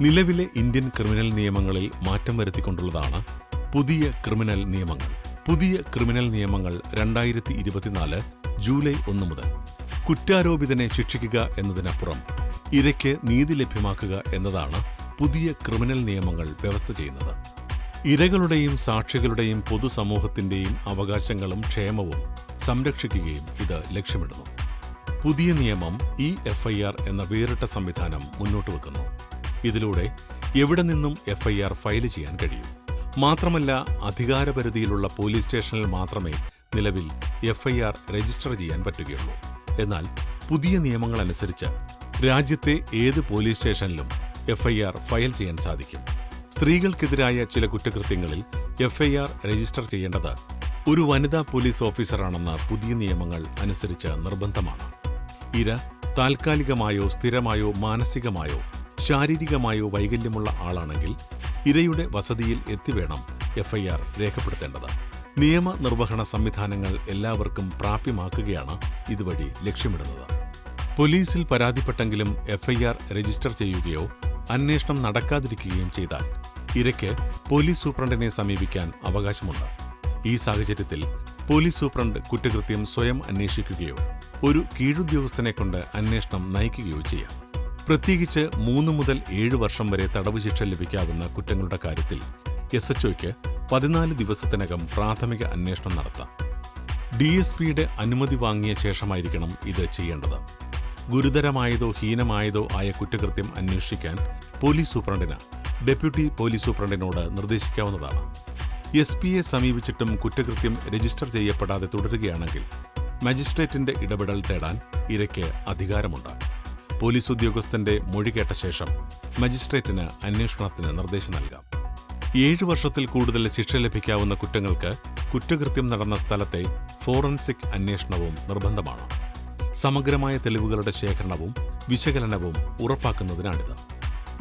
നിലവിലെ Indian criminal നിയമങ്ങളിൽ മാറ്റം വരുത്തിക്കൊണ്ടുള്ളതാണ് പുതിയ ക്രിമിനൽ നിയമങ്ങൾ. പുതിയ ക്രിമിനൽ നിയമങ്ങൾ രണ്ടായിരത്തി ഇരുപത്തിനാല് ജൂലൈ ഒന്ന് മുതൽ. കുറ്റാരോപിതനെ ശിക്ഷിക്കുക എന്നതിനപ്പുറം ഇരയ്ക്ക് നീതി ലഭ്യമാക്കുക എന്നതാണ് പുതിയ ക്രിമിനൽ നിയമങ്ങൾ വ്യവസ്ഥ ചെയ്യുന്നത്. ഇരകളുടെയും സാക്ഷികളുടെയും പൊതുസമൂഹത്തിന്റെയും അവകാശങ്ങളും ക്ഷേമവും സംരക്ഷിക്കുകയും ഇത് ലക്ഷ്യമിടുന്നു. പുതിയ നിയമം ഇ എഫ്ഐആർ എന്ന വേറിട്ട സംവിധാനം മുന്നോട്ട് വെക്കുന്നു. ഇതിലൂടെ എവിടെ നിന്നും എഫ്ഐആർ ഫയൽ ചെയ്യാൻ കഴിയും? മാത്രമല്ല അധികാരപരിധിയിലുള്ള പോലീസ് സ്റ്റേഷനിൽ മാത്രമേ നിലവിൽ എഫ്ഐആർ രജിസ്റ്റർ ചെയ്യാൻ പറ്റുകയുള്ളൂ. എന്നാൽ പുതിയ നിയമങ്ങൾ അനുസരിച്ച് രാജ്യത്തെ ഏത് പോലീസ് സ്റ്റേഷനിലും എഫ്ഐആർ ഫയൽ ചെയ്യാൻ സാധിക്കും. സ്ത്രീകൾക്കെതിരായ ചില കുറ്റകൃത്യങ്ങളിൽ എഫ്ഐആർ രജിസ്റ്റർ ചെയ്യേണ്ടത് ഒരു വനിതാ പോലീസ് ഓഫീസറാണെന്ന പുതിയ നിയമങ്ങൾ അനുസരിച്ച് നിർബന്ധമാണ്. ഇര താൽക്കാലികമായോ സ്ഥിരമായോ മാനസികമായോ ശാരീരികമായോ വൈകല്യമുള്ള ആളാണെങ്കിൽ ഇരയുടെ വസതിയിൽ എത്തിവേണം എഫ്ഐആർ രേഖപ്പെടുത്തേണ്ടത്. നിയമനിർവഹണ സംവിധാനങ്ങൾ എല്ലാവർക്കും പ്രാപ്യമാക്കുകയാണ് ഇതുവഴി ലക്ഷ്യമിടുന്നത്. പോലീസിൽ പരാതിപ്പെട്ടെങ്കിലും എഫ്ഐആർ രജിസ്റ്റർ ചെയ്യുകയോ അന്വേഷണം നടക്കാതിരിക്കുകയും ചെയ്താൽ ഇരയ്ക്ക് പോലീസ് സൂപ്രണ്ടിനെ സമീപിക്കാൻ അവകാശമുണ്ട്. ഈ സാഹചര്യത്തിൽ പോലീസ് സൂപ്രണ്ട് കുറ്റകൃത്യം സ്വയം അന്വേഷിക്കുകയോ ഒരു കീഴുദ്യോഗസ്ഥനെ കൊണ്ട് അന്വേഷണം നയിക്കുകയോ ചെയ്യാം. പ്രത്യേകിച്ച് മൂന്ന് മുതൽ ഏഴ് വർഷം വരെ തടവ് ശിക്ഷ ലഭിക്കാവുന്ന കുറ്റങ്ങളുടെ കാര്യത്തിൽ എസ് എച്ച് ഒക്ക് പതിനാല് ദിവസത്തിനകം പ്രാഥമിക അന്വേഷണം നടത്താം. ഡി എസ് പിയുടെ അനുമതി വാങ്ങിയ ശേഷമായിരിക്കണം ഇത് ചെയ്യേണ്ടത്. ഗുരുതരമായതോ ഹീനമായതോ ആയ കുറ്റകൃത്യം അന്വേഷിക്കാൻ പോലീസ് സൂപ്രണ്ടിന് ഡെപ്യൂട്ടി പോലീസ് സൂപ്രണ്ടിനോട് നിർദ്ദേശിക്കാവുന്നതാണ്. എസ് പിയെ സമീപിച്ചിട്ടും കുറ്റകൃത്യം രജിസ്റ്റർ ചെയ്യപ്പെടാതെ തുടരുകയാണെങ്കിൽ മജിസ്ട്രേറ്റിന്റെ ഇടപെടൽ തേടാൻ ഇരയ്ക്ക് അധികാരമുണ്ട്. പോലീസ് ഉദ്യോഗസ്ഥന്റെ മൊഴി കേട്ട ശേഷം മജിസ്ട്രേറ്റിന് അന്വേഷണത്തിന് നിർദ്ദേശം നൽകാം. ഏഴു വർഷത്തിൽ കൂടുതൽ ശിക്ഷ ലഭിക്കാവുന്ന കുറ്റങ്ങൾക്ക് കുറ്റകൃത്യം നടന്ന സ്ഥലത്തെ ഫോറൻസിക് അന്വേഷണവും നിർബന്ധമാണ്. സമഗ്രമായ തെളിവുകളുടെ ശേഖരണവും വിശകലനവും ഉറപ്പാക്കുന്നതിനാണിത്.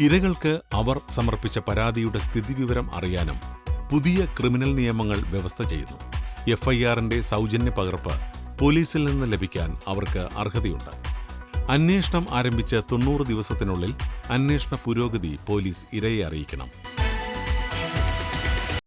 ഇരകൾക്ക് അവർ സമർപ്പിച്ച പരാതിയുടെ സ്ഥിതിവിവരം അറിയാനും പുതിയ ക്രിമിനൽ നിയമങ്ങൾ വ്യവസ്ഥ ചെയ്യുന്നു. എഫ്ഐആറിന്റെ സൗജന്യ പകർപ്പ് പോലീസിൽ നിന്ന് ലഭിക്കാൻ അവർക്ക് അർഹതയുണ്ട്. അന്വേഷണം ആരംഭിച്ച തൊണ്ണൂറ് ദിവസത്തിനുള്ളിൽ അന്വേഷണ പുരോഗതി പോലീസ് ഇരയെ അറിയിക്കണം